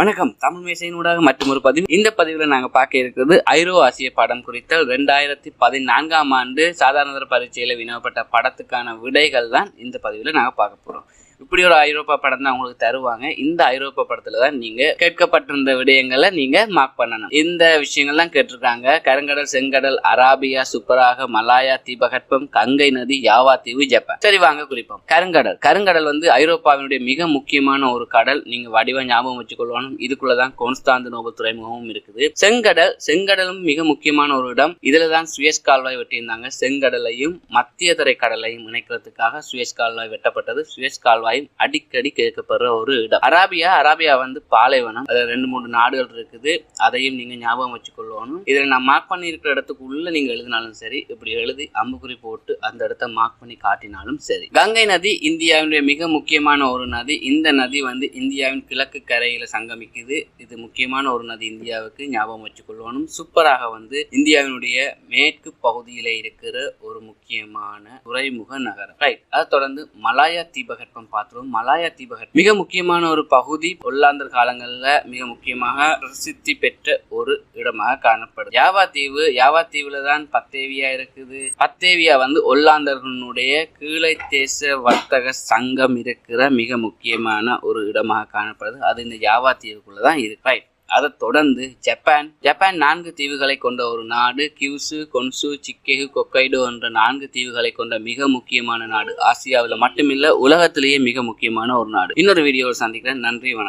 வணக்கம். தமிழ் மேசையினூடாக மற்றும் ஒரு பதிவு இந்த பதிவில் நாங்கள் பார்க்க இருக்கிறது ஐரோ ஆசிய படம் குறித்த ரெண்டாயிரத்தி பதினான்காம் ஆண்டு சாதாரண பரீட்சையில் வினவப்பட்ட படத்துக்கான விடைகள் தான் இந்த பதிவில் நாங்கள் பார்க்க போகிறோம் இப்படி ஒரு ஐரோப்பா படம் தான் உங்களுக்கு தருவாங்க. இந்த ஐரோப்பா படத்துல தான் நீங்க கேட்கப்பட்டிருந்த விடயங்களை நீங்க மார்க் பண்ணணும். இந்த விஷயங்கள் தான் கேட்டிருக்காங்க. கருங்கடல் செங்கடல் அராபியா சுப்பராக மலாயா தீபகற்பம் கங்கை நதி யாவா தீவு ஜப்பான். சரி வாங்க குறிப்போம் கருங்கடல். கருங்கடல் வந்து ஐரோப்பாவினுடைய மிக முக்கியமான ஒரு கடல். நீங்க வடிவ ஞாபகம் வச்சுக்கொள்ளணும். இதுக்குள்ளதான் கோன்ஸ்டாந்து நோபல் துறைமுகமும் இருக்குது. செங்கடல். செங்கடலும் மிக முக்கியமான ஒரு இடம். இதுல தான் சுயஸ் கால்வாய் வெட்டியிருந்தாங்க. செங்கடலையும் மத்திய தரை கடலையும் இணைக்கிறதுக்காக சுயஸ் கால்வாய் வெட்டப்பட்டது. சுயஸ் கால்வாயும் அடிக்கடி கேட்கப்படுற ஒரு இடம். அராபியா அராபியா வந்து பாலைவனம். அதில் ரெண்டு மூணு நாடுகள் இருக்குது. அதையும் நீங்க ஞாபகம் வச்சுக்கொள்ளணும். இதில் நான் மார்க் பண்ணி இருக்கிற இடத்துக்கு நீங்க எழுதினாலும் சரி இப்படி எழுதி அம்புக்குறி போட்டு அந்த இடத்த மார்க் பண்ணி காட்டினாலும் சரி. கங்கை நதி இந்தியாவினுடைய மிக முக்கியமான ஒரு நதி. இந்த நதி வந்து இந்தியாவின் கிழக்கு கரையில் சங்கமிக்குது. இது முக்கியமான ஒரு நதி இந்தியாவுக்கு ஞாபகம் வச்சுக்கொள்ளணும். சூப்பராக வந்து இந்தியாவினுடைய மேற்கு பகுதியில் இருக்கிற ஒரு முக்கியமான துறைமுக நகரம். ரைட் அதை தொடர்ந்து மலாயா தீபகற்பம் பார்த்து மற்றும் மலாயா தீபகற்பம் மிக முக்கியமான ஒரு பகுதி ஒல்லாந்தர் காலங்களில் மிக முக்கியமாக பிரசித்தி பெற்ற ஒரு இடமாக காணப்படுது யாவா தீவு யாவா தீவுல தான் பத்தேவியா இருக்குது. பத்தேவியா வந்து ஒல்லாந்தர்களுடைய கீழை தேச வர்த்தக சங்கம் இருக்கிற மிக முக்கியமான ஒரு இடமாக காணப்படுது. அது இந்த யாவா தீவுக்குள்ள தான் இருக்கு. ரைட் அதைத் தொடர்ந்து ஜப்பான் ஜப்பான் நான்கு தீவுகளை கொண்ட ஒரு நாடு கியூசு கொன்சு சிக்கேகு கொக்கைடோ என்ற நான்கு தீவுகளை கொண்ட மிக முக்கியமான நாடு ஆசியாவில் மட்டுமில்ல உலகத்திலேயே மிக முக்கியமான ஒரு நாடு. இன்னொரு வீடியோவில் சந்திக்கிறேன். நன்றி வணக்கம்.